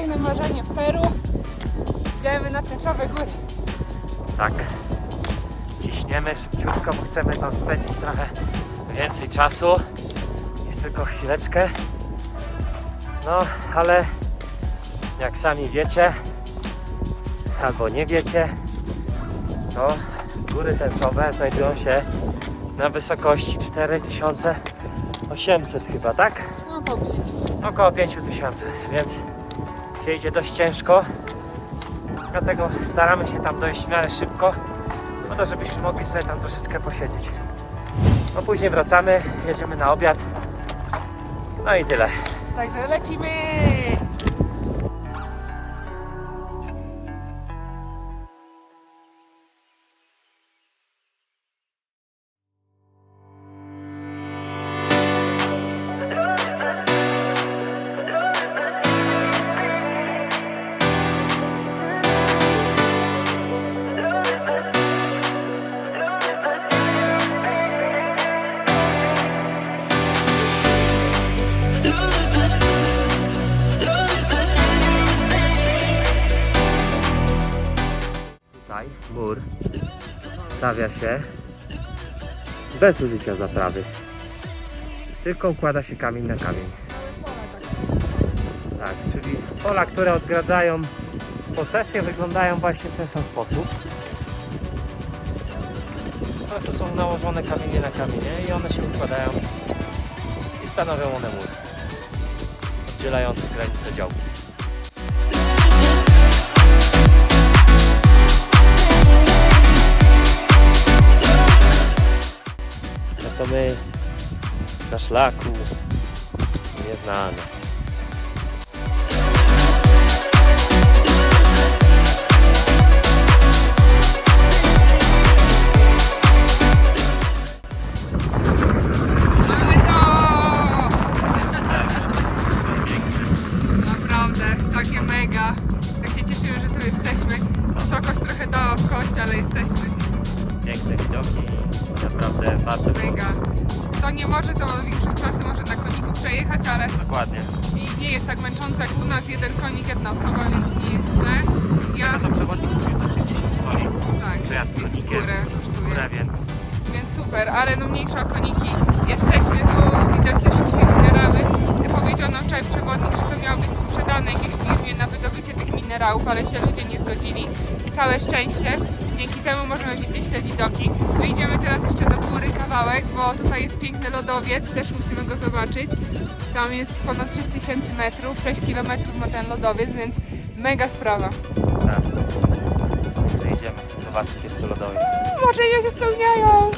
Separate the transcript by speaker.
Speaker 1: kolejne marzenie Peru. Idziemy na tęczowe góry.
Speaker 2: Tak. Ciśniemy szybciutko, bo chcemy tam spędzić trochę więcej czasu niż tylko chwileczkę. No, ale jak sami wiecie, albo nie wiecie, to góry tęczowe znajdują się na wysokości 4800 chyba, tak?
Speaker 1: No. Około
Speaker 2: 5000, więc się idzie dość ciężko. Dlatego staramy się tam dojść w miarę szybko, po to żebyśmy mogli sobie tam troszeczkę posiedzieć. No później wracamy, jedziemy na obiad. No i tyle.
Speaker 1: Także lecimy!
Speaker 2: Tutaj mur stawia się bez użycia zaprawy. Tylko układa się kamień na kamień. Tak, czyli pola, które odgradzają posesję wyglądają właśnie w ten sam sposób. Po prostu są nałożone kamienie na kamienie i one się układają i stanowią one mur oddzielający granice działki. To my na szlaku nieznane. Bardzo
Speaker 1: Mega. Kto nie może, to większość trasy może na koniku przejechać, ale
Speaker 2: Dokładnie.
Speaker 1: i nie jest tak męczące jak u nas. Jeden konik, jedna osoba, więc nie jest źle. Ja,
Speaker 2: to przewodnik mówił to 60 soli.
Speaker 1: tak,
Speaker 2: Przejazd konikiem.
Speaker 1: górę kosztuje.
Speaker 2: Górę, więc
Speaker 1: Więc super, ale no mniejsze o koniki. Jesteśmy tu, widać te wszystkie minerały. Powiedział nam wczoraj przewodnik, że to miało być sprzedane jakiejś firmie na wydobycie tych minerałów, ale się ludzie nie zgodzili. I całe szczęście. Dzięki temu możemy widzieć te widoki. My idziemy teraz jeszcze do kawałek, bo tutaj jest piękny lodowiec, też musimy go zobaczyć. Tam jest ponad 6000 metrów, 6 km ma ten lodowiec, więc mega sprawa.
Speaker 2: tak. Także idziemy zobaczyć jeszcze lodowiec.
Speaker 1: Marzenia się spełniają!